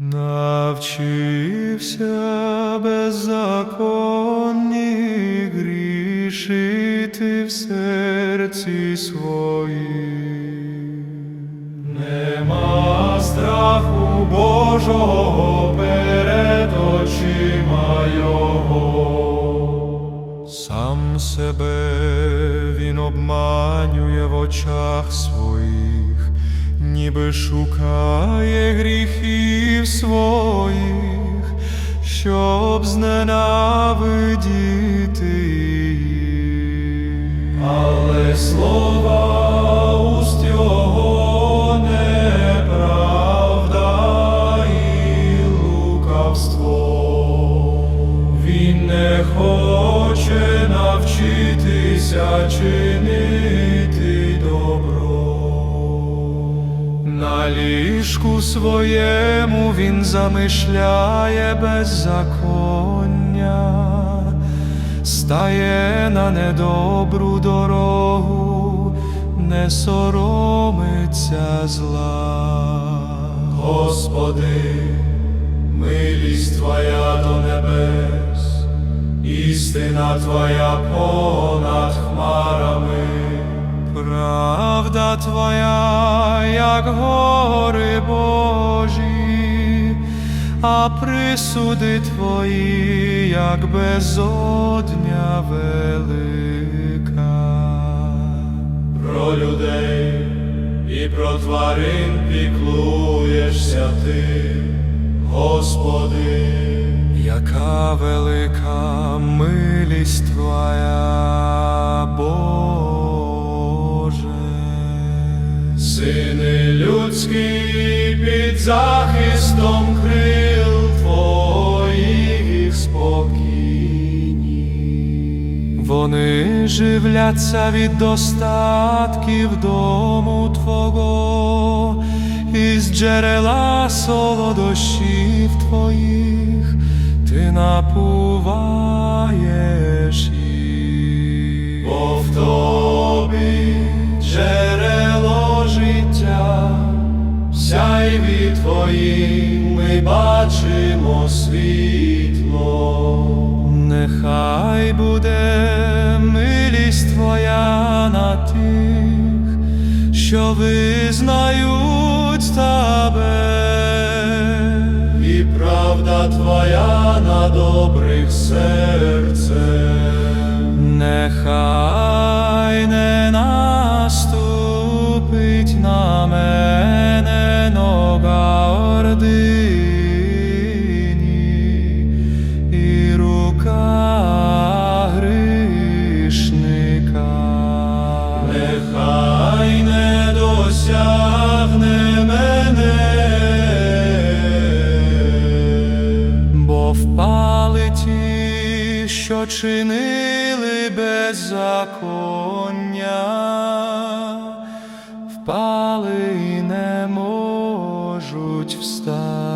Навчився беззаконні грішити в серці своїм. Нема страху Божого перед очима Його. Сам себе він обманює в очах своїх, ніби шукає гріхів своїх, щоб зненавидіти їх. Але слова уст його неправда і лукавство. Він не хоче навчитися чинити Ліжку своєму він замишляє беззаконня, стає на недобру дорогу, не соромиться зла. Господи, милість Твоя до небес, істина Твоя понад хмарами, правда Твоя, як гори а присуди Твої, як безодня велика. Про людей і про тварин піклуєшся ти, Господи, яка велика милість Твоя, Боже. Сини людські під захистом Вони живляться від достатків дому Твого, із джерела солодощів Твоїх, Ти напуваєш їх. Бо в Тобі джерело життя, сяйві Твої ми бачимо світло. Нехай буде тих, що визнають Тебе, і правда Твоя на добрих серце. Нехай впали ті, що чинили беззаконня, впали і не можуть встати.